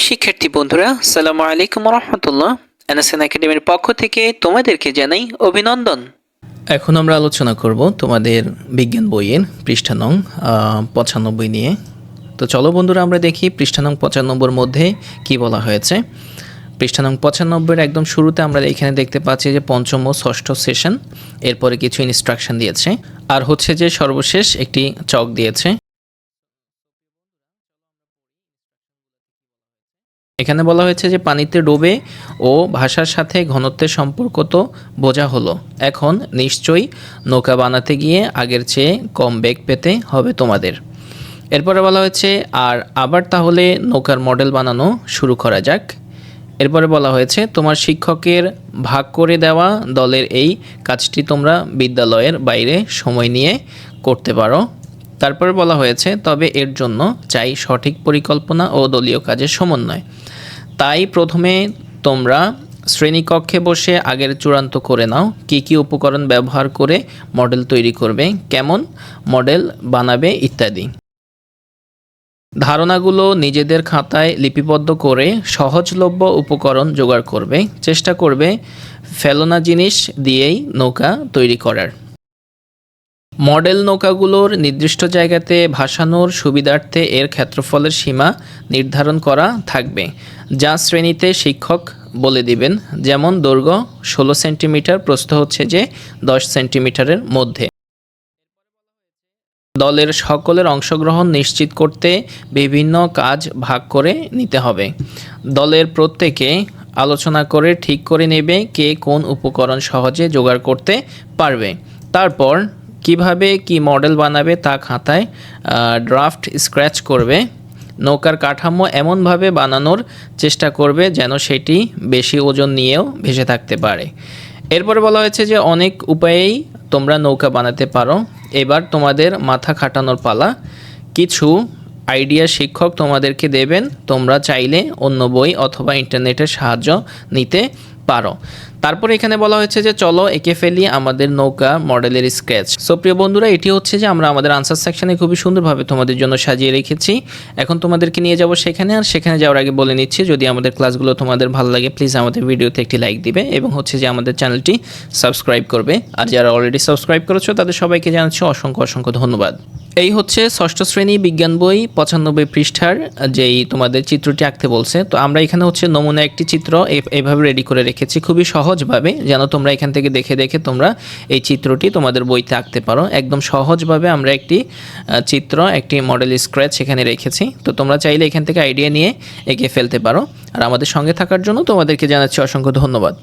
প্রিয় শিক্ষার্থী বন্ধুরা সালামু আলাইকুম রহমতুল্লাহ এনএসএন একাডেমির পক্ষ থেকে তোমাদেরকে জানাই অভিনন্দন। এখন আমরা আলোচনা করব তোমাদের বিজ্ঞান বইয়ের পৃষ্ঠা নং পঁচানব্বই নিয়ে। তো চলো বন্ধুরা, আমরা দেখি পৃষ্ঠা নং পঁচানব্বইয়ের মধ্যে কি বলা হয়েছে। পৃষ্ঠা নং পঁচানব্বইয়ের একদম শুরুতে আমরা এখানে দেখতে পাচ্ছি যে পঞ্চম ও ষষ্ঠ সেশন, এরপরে কিছু ইনস্ট্রাকশন দিয়েছে। আর হচ্ছে যে সর্বশেষ একটি চক দিয়েছে। এখানে বলা হয়েছে যে পানিতে ডোবে ও ভাষার সাথে ঘনত্বের সম্পর্ক তো বোঝা হলো। এখন নিশ্চয়ই নৌকা বানাতে গিয়ে আগের চেয়ে কম বেগ পেতে হবে তোমাদের। এরপরে বলা হয়েছে, আর আবার তাহলে নৌকার মডেল বানানো শুরু করা যাক। এরপরে বলা হয়েছে, তোমার শিক্ষকের ভাগ করে দেওয়া দলের এই কাজটি তোমরা বিদ্যালয়ের বাইরে সময় নিয়ে করতে পারো। তারপরে বলা হয়েছে, তবে এর জন্য চাই সঠিক পরিকল্পনা ও দলীয় কাজের সমন্বয়। তাই প্রথমে তোমরা শ্রেণীকক্ষে বসে আগের চূড়ান্ত করে নাও, কি কি উপকরণ ব্যবহার করে মডেল তৈরি করবে, কেমন মডেল বানাবে ইত্যাদি। ধারণাগুলো নিজেদের খাতায় লিপিবদ্ধ করে সহজলভ্য উপকরণ জোগাড় করবে, চেষ্টা করবে ফেলোনা জিনিস দিয়েই নৌকা তৈরি করার। মডেল নৌকাগুলোর নির্দিষ্ট জায়গাতে ভাসানোর সুবিধার্থে এর ক্ষেত্রফলের সীমা নির্ধারণ করা থাকবে, যা শ্রেণীতে শিক্ষক বলে দিবেন। যেমন দৈর্ঘ্য ষোলো সেন্টিমিটার, প্রস্থ হচ্ছে যে দশ সেন্টিমিটারের মধ্যে। দলের সকলের অংশগ্রহণ নিশ্চিত করতে বিভিন্ন কাজ ভাগ করে নিতে হবে। দলের প্রত্যেকে আলোচনা করে ঠিক করে নেবে কে কোন উপকরণ সহজে জোগাড় করতে পারবে। তারপর কীভাবে কি মডেল বানাবে তা খাতায় ড্রাফট স্ক্র্যাচ করবে, নৌকার কাঠামো এমনভাবে বানানোর চেষ্টা করবে যেন সেটি বেশি ওজন নিয়েও ভেসে থাকতে পারে। এরপরে বলা হয়েছে যে অনেক উপায়েই তোমরা নৌকা বানাতে পারো। এবার তোমাদের মাথা খাটানোর পালা। কিছু আইডিয়া শিক্ষক তোমাদেরকে দেবেন, তোমরা চাইলে অন্য বই অথবা ইন্টারনেটের সাহায্য নিতে পারো। তারপরে এখানে বলা হয়েছে যে চলো এঁকে ফেলি আমাদের নৌকা মডেলের স্কেচ। সো প্রিয় বন্ধুরা, এটি হচ্ছে যে আমরা আমাদের আনসার সেকশনে খুবই সুন্দরভাবে তোমাদের জন্য সাজিয়ে রেখেছি। এখন তোমাদেরকে নিয়ে যাব সেখানে, আর সেখানে যাওয়ার আগে বলে নিচ্ছি, যদি আমাদের ক্লাসগুলো তোমাদের ভালো লাগে প্লিজ আমাদের ভিডিওতে একটি লাইক দিবে এবং হচ্ছে যে আমাদের চ্যানেলটি সাবস্ক্রাইব করবে। আর যারা অলরেডি সাবস্ক্রাইব করেছ, তাদের সবাইকে জানাচ্ছি অসংখ্য অসংখ্য ধন্যবাদ। এই হচ্ছে ষষ্ঠ শ্রেণি বিজ্ঞান বই পঁচানব্বই পৃষ্ঠার, যেই তোমাদের চিত্রটি আঁকতে বলছে। তো আমরা এখানে হচ্ছে নমুনা একটি চিত্র এভাবে রেডি করে রেখেছি। খুবই সহজভাবে যেন তোমরা এখান থেকে দেখে দেখে তোমরা এই চিত্রটি তোমাদের বইতে আঁকতে পারো। একদম সহজভাবে আমরা একটি চিত্র, একটি মডেল স্ক্র্যাচ এখানে রেখেছি। তো তোমরা চাইলে এখান থেকে আইডিয়া নিয়ে এঁকে ফেলতে পারো। আর আমাদের সঙ্গে থাকার জন্য তোমাদেরকে জানাচ্ছি অসংখ্য ধন্যবাদ।